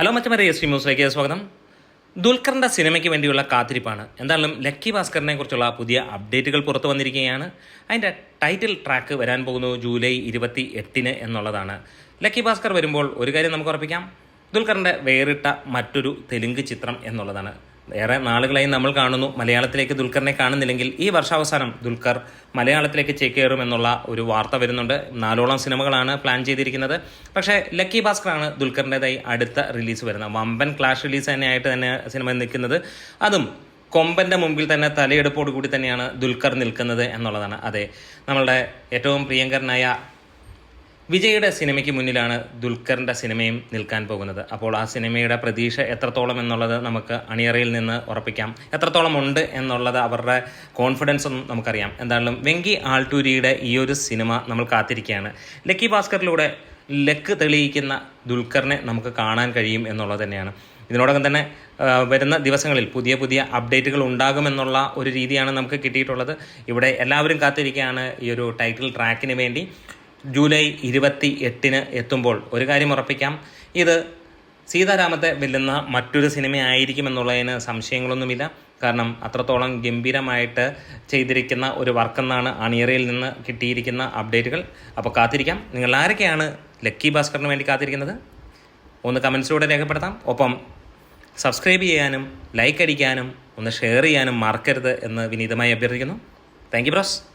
Hello മറ്റമരെ S T ന്യൂസിലേക്ക് സ്വാഗതം. ദുൽഖറിന്റെ സിനിമയ്ക്ക് വേണ്ടിയുള്ള കാത്തിരിപ്പാണ്. എന്തായാലും ലക്കി ഭാസ്കറിനെ കുറിച്ചുള്ള പുതിയ അപ്ഡേറ്റുകൾ പുറത്തു വന്നിരിക്കുകയാണ്. അതിന്റെ ടൈറ്റിൽ ട്രാക്ക് വരാൻ പോകുന്നു ജൂലൈ ഇരുപത്തി എട്ടിന് എന്നുള്ളതാണ്. ലക്കി ഭാസ്കർ വരുമ്പോൾ ഒരു കാര്യം നമുക്ക് ഉറപ്പിക്കാം. ദുൽഖറിന്റെ വേറിട്ട മറ്റൊരു തെലുങ്ക് ചിത്രം എന്നുള്ളതാണ്. ഏറെ നാളുകളായി നമ്മൾ കാണുന്നു. മലയാളത്തിലേക്ക് ദുൽഖറിനെ കാണുന്നില്ലെങ്കിൽ ഈ വർഷാവസാനം ദുൽഖർ മലയാളത്തിലേക്ക് ചേക്കേറും എന്നുള്ള ഒരു വാർത്ത വരുന്നുണ്ട്. നാലോളം സിനിമകളാണ് പ്ലാൻ ചെയ്തിരിക്കുന്നത്. പക്ഷേ ലക്കി ഭാസ്കറാണ് ദുൽഖറിന്റെതായി അടുത്ത റിലീസ് വരുന്നത്. വമ്പൻ ക്ലാഷ് റിലീസ് തന്നെയായിട്ട് തന്നെ സിനിമ നിൽക്കുന്നത്. അതും കൊമ്പന്റെ മുമ്പിൽ തന്നെ തലയെടുപ്പോട് കൂടി തന്നെയാണ് ദുൽഖർ നിൽക്കുന്നത് എന്നുള്ളതാണ്. അതെ നമ്മളുടെ ഏറ്റവും പ്രിയങ്കരനായ വിജയുടെ സിനിമയ്ക്ക് മുന്നിലാണ് ദുൽഖറിന്റെ സിനിമയും നിൽക്കാൻ പോകുന്നത്. അപ്പോൾ ആ സിനിമയുടെ പ്രതീക്ഷ എത്രത്തോളം എന്നുള്ളത് നമുക്ക് അണിയറയിൽ നിന്ന് ഉറപ്പിക്കാം. എത്രത്തോളം ഉണ്ട് എന്നുള്ളത് അവരുടെ കോൺഫിഡൻസ് ഒന്നും നമുക്കറിയാം. എന്തായാലും വെങ്കി ആൾട്ടൂരിയുടെ ഈ ഒരു സിനിമ നമ്മൾ കാത്തിരിക്കുകയാണ്. ലക്കി ഭാസ്കറിലൂടെ ലക്ക് തെളിയിക്കുന്ന ദുൽഖറിനെ നമുക്ക് കാണാൻ കഴിയും എന്നുള്ളത് തന്നെയാണ്. ഇതിനോടകം തന്നെ വരുന്ന ദിവസങ്ങളിൽ പുതിയ പുതിയ അപ്ഡേറ്റുകൾ ഉണ്ടാകുമെന്നുള്ള ഒരു രീതിയാണ് നമുക്ക് കിട്ടിയിട്ടുള്ളത്. ഇവിടെ എല്ലാവരും കാത്തിരിക്കുകയാണ് ഈ ഒരു ടൈറ്റിൽ ട്രാക്കിന് വേണ്ടി. ജൂലൈ ഇരുപത്തി എട്ടിന് എത്തുമ്പോൾ ഒരു കാര്യം ഉറപ്പിക്കാം. ഇത് സീതാരാമത്തെ വെല്ലുന്ന മറ്റൊരു സിനിമയായിരിക്കുമെന്നുള്ളതിന് സംശയങ്ങളൊന്നുമില്ല. കാരണം അത്രത്തോളം ഗംഭീരമായിട്ട് ചെയ്തിരിക്കുന്ന ഒരു വർക്കെന്നാണ് അണിയറയിൽ നിന്ന് കിട്ടിയിരിക്കുന്ന അപ്ഡേറ്റുകൾ. അപ്പോൾ കാത്തിരിക്കാം. നിങ്ങൾ ആരൊക്കെയാണ് ലക്കി ഭാസ്കറിന് വേണ്ടി കാത്തിരിക്കുന്നത്? ഒന്ന് കമൻസിലൂടെ രേഖപ്പെടുത്താം. ഒപ്പം സബ്സ്ക്രൈബ് ചെയ്യാനും ലൈക്ക് അടിക്കാനും ഒന്ന് ഷെയർ ചെയ്യാനും മറക്കരുത് എന്ന് വിനീതമായി അഭ്യർത്ഥിക്കുന്നു. Thank you bros.